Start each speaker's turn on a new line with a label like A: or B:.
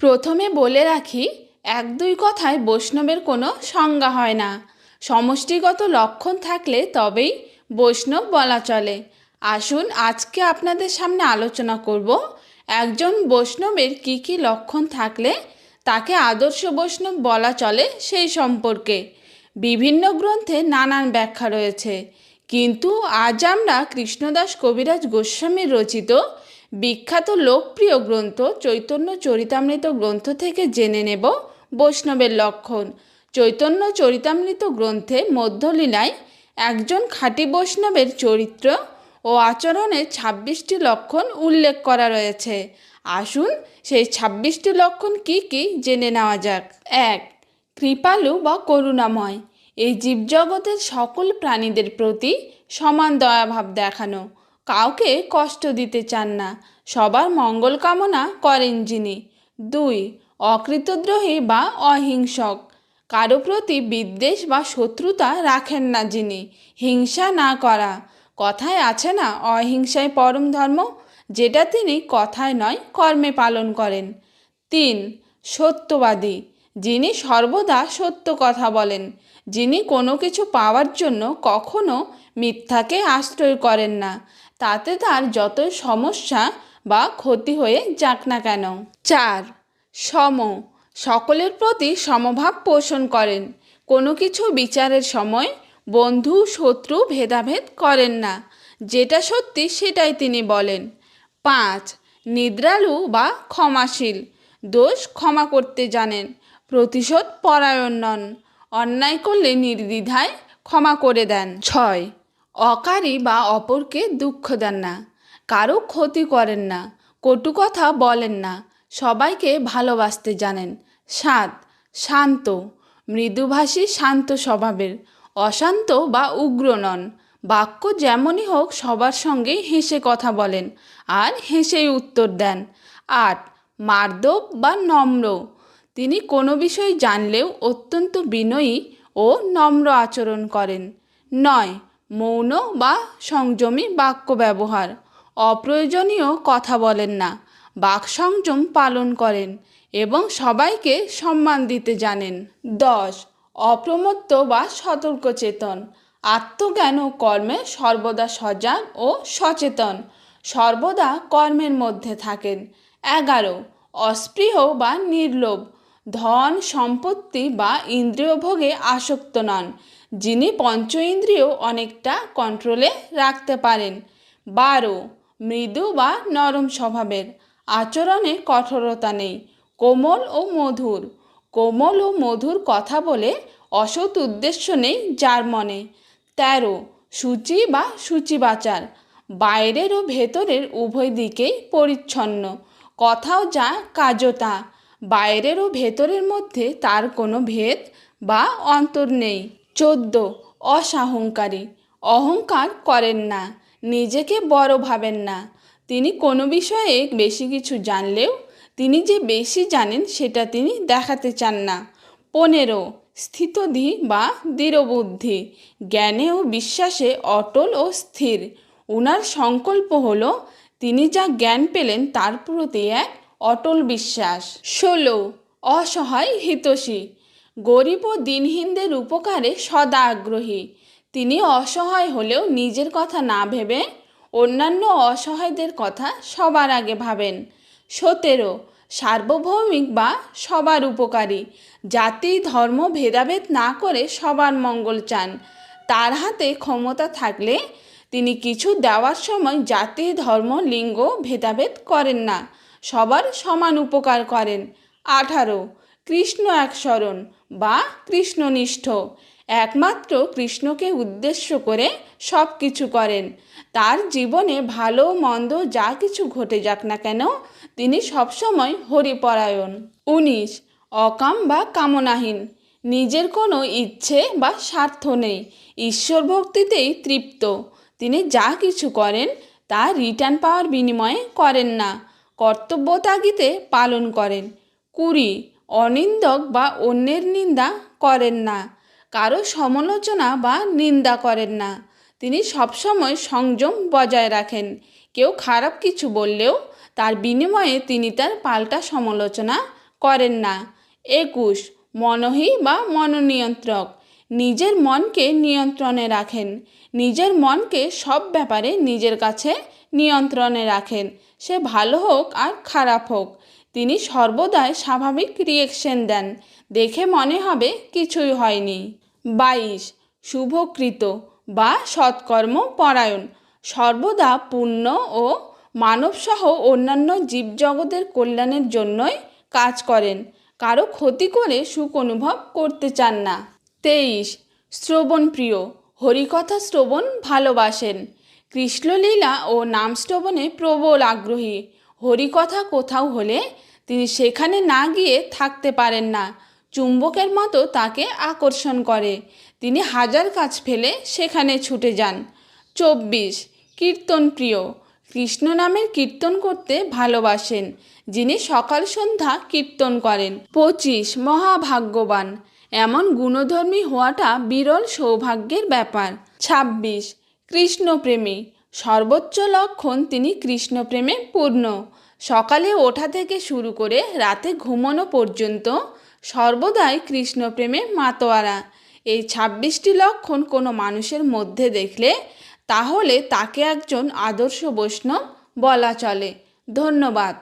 A: প্রথমে বলে রাখি, এক দুই কথায় বৈষ্ণবের কোনো সংজ্ঞা হয় না। সমষ্টিগত লক্ষণ থাকলে তবেই বৈষ্ণব বলা চলে। আসুন আজকে আপনাদের সামনে আলোচনা করব, একজন বৈষ্ণবের কি কি লক্ষণ থাকলে তাকে আদর্শ বৈষ্ণব বলা চলে সেই সম্পর্কে। বিভিন্ন গ্রন্থে নানান ব্যাখ্যা রয়েছে। কিন্তু আজ আমরা কৃষ্ণদাস কবিরাজ গোস্বামীর রচিত বিখ্যাত লোকপ্রিয় গ্রন্থ চৈতন্য চরিতামৃত গ্রন্থ থেকে জেনে নেব বৈষ্ণবের লক্ষণ। চৈতন্য চরিতামৃত গ্রন্থে মধ্যলীলায় একজন খাঁটি বৈষ্ণবের চরিত্র ও আচরণের ছাব্বিশটি লক্ষণ উল্লেখ করা রয়েছে। আসুন সেই ছাব্বিশটি লক্ষণ কি কি জেনে নেওয়া যাক। এক, কৃপালু বা করুণাময়। এই জীবজগতের সকল প্রাণীদের প্রতি সমান দয়াভাব দেখানো। কাউকে কষ্ট দিতে চান না। সবার মঙ্গল কামনা করেন যিনি। দুই, অকৃতদ্রোহী বা অহিংসক। কারও প্রতি বিদ্বেষ বা শত্রুতা রাখেন না যিনি। হিংসা না করা। কথায় আছে না অহিংসায় পরম ধর্ম, যেটা তিনি কথায় নয়, কর্মে পালন করেন। তিন, সত্যবাদী। যিনি সর্বদা সত্য কথা বলেন, যিনি কোনো কিছু পাওয়ার জন্য কখনো মিথ্যাকে আশ্রয় করেন না। তাতে তার যত সমস্যা বা ক্ষতি হয়ে যাক না কেন। চার, সম। সকলের প্রতি সমভাব পোষণ করেন। কোনো কিছু বিচারের সময় বন্ধু, শত্রু, ভেদাভেদ করেন না। যেটা সত্যি সেটাই তিনি বলেন। পাঁচ, নিদ্রালু বা ক্ষমাশীল। দোষ ক্ষমা করতে জানেন। প্রতিশোধ পরায়ণ নন। অন্যায় করলে নির্দ্বিধায় ক্ষমা করে দেন। ছয় অকারী বা অপরকে দুঃখ দেন না, কারও ক্ষতি করেন না, কটু কথা বলেন না, সবাইকে ভালোবাসতে জানেন। সাত শান্ত, মৃদুভাষী শান্ত স্বভাবের, অশান্ত বা উগ্র নন, বাক্য যেমনই হোক সবার সঙ্গে হেসে কথা বলেন আর হেসেই উত্তর দেন। আট মার্দব বা নম্র, তিনি কোনো বিষয় জানলেও অত্যন্ত বিনয়ী ও নম্র আচরণ করেন। নয় মৌন বা সংযমী বাক্য ব্যবহার। অপ্রয়োজনীয় কথা বলেন না, বাক সংযম পালন করেন এবং সবাইকে সম্মান দিতে জানেন। দশ, অপ্রমত্ত বা সতর্ক চেতন। আত্মজ্ঞান ও কর্মে সর্বদা সজাগ ও সচেতন। সর্বদা কর্মের মধ্যে থাকেন। এগারো, অস্পৃহ বা নির্লোভ। ধন, সম্পত্তি বা ইন্দ্রিয় ভোগে আসক্ত নন, যিনি পঞ্চ ইন্দ্রিয় অনেকটা কন্ট্রোলে রাখতে পারেন। বারো, মৃদু বা নরম স্বভাবের, আচরণে কঠোরতা নেই, কোমল ও মধুর। কোমল ও মধুর কথা বলে অসৎ উদ্দেশ্য নেই যার মনে। তেরো, সূচি বা সূচিবাচার, বাইরের ও ভেতরের উভয় দিকেই পরিচ্ছন্ন, কথাও যা কাজও তা। বাইরের ও ভেতরের মধ্যে তার কোনো ভেদ বা অন্তর নেই। চোদ্দ অসাহংকারী অহংকার করেন না, নিজেকে বড় ভাবেন না। তিনি কোনো বিষয়ে বেশি কিছু জানলেও তিনি যে বেশি জানেন সেটা তিনি দেখাতে চান না। পনেরো, স্থিতধি বা দৃঢ়বুদ্ধি। জ্ঞানে ও বিশ্বাসে অটল ও স্থির। উনার সংকল্প হলো, তিনি যা জ্ঞান পেলেন তার প্রতি এক অটল বিশ্বাস। ষোলো, অসহায় হিতসী গরিব ও দিনহীনদের উপকারে সদা আগ্রহী। তিনি অসহায় হলেও নিজের কথা না ভেবে অন্যান্য অসহায়দের কথা সবার আগে ভাবেন। সতেরো, সার্বভৌমিক বা সবার উপকারী। জাতি, ধর্ম, ভেদাভেদ না করে সবার মঙ্গল চান। তার হাতে ক্ষমতা থাকলে তিনি কিছু দেওয়ার সময় জাতি, ধর্ম, লিঙ্গ ভেদাভেদ করেন না। সবার সমান উপকার করেন। আঠারো, কৃষ্ণ এক স্মরণ বা কৃষ্ণনিষ্ঠ। একমাত্র কৃষ্ণকে উদ্দেশ্য করে সব কিছু করেন। তার জীবনে ভালো, মন্দ যা কিছু ঘটে যাক না কেন, তিনি সবসময় হরিপরায়ণ। উনিশ, অকাম বা কামনাহীন। নিজের কোনো ইচ্ছে বা স্বার্থ নেই। ঈশ্বর ভক্তিতেই তৃপ্ত। তিনি যা কিছু করেন, তা রিটার্ন পাওয়ার বিনিময়ে করেন না। কর্তব্য তাগিতে পালন করেন। কুড়ি, অনিন্দক বা অন্যের নিন্দা করেন না। কারও সমালোচনা বা নিন্দা করেন না। তিনি সবসময় সংযম বজায় রাখেন। কেউ খারাপ কিছু বললেও তার বিনিময়ে তিনি তার পাল্টা সমালোচনা করেন না। একুশ, মনহি বা মনোনিয়ন্ত্রক। নিজের মনকে নিয়ন্ত্রণে রাখেন। নিজের মনকে সব ব্যাপারে নিজের কাছে নিয়ন্ত্রণে রাখেন। সে ভালো হোক আর খারাপ হোক, তিনি সর্বদাই স্বাভাবিক রিয়েকশন দেন। দেখে মনে হবে কিছুই হয়নি। বাইশ, শুভকৃত বা সৎকর্ম পরায়ণ। সর্বদা পুণ্য ও মানবসহ অন্যান্য জীবজগতের কল্যাণের জন্যই কাজ করেন। কারও ক্ষতি করে সুখ অনুভব করতে চান না। তেইশ, শ্রবণ প্রিয়, হরিকথা শ্রবণ ভালোবাসেন। কৃষ্ণলীলা ও নাম শ্রবণে প্রবল আগ্রহী, হরিকথা কোথাও হলে তিনি সেখানে না গিয়ে থাকতে পারেন না, চুম্বকের মতো তাকে আকর্ষণ করে। তিনি হাজার কাজ ফেলে সেখানে ছুটে যান। চব্বিশ, কীর্তন প্রিয়, কৃষ্ণ নামের কীর্তন করতে ভালোবাসেন, যিনি সকাল সন্ধ্যা কীর্তন করেন। পঁচিশ, মহাভাগ্যবান এমন গুণধর্মী হওয়াটা বিরল সৌভাগ্যের ব্যাপার। ছাব্বিশ, কৃষ্ণপ্রেমী। সর্বোচ্চ লক্ষণ তিনি কৃষ্ণপ্রেমে পূর্ণ। সকালে ওঠা থেকে শুরু করে রাতে ঘুমানো পর্যন্ত সর্বদাই কৃষ্ণপ্রেমে মাতোয়ারা। এই ছাব্বিশটি লক্ষণ কোনো মানুষের মধ্যে দেখলে তাহলে তাকে একজন আদর্শ বৈষ্ণব বলা চলে। ধন্যবাদ।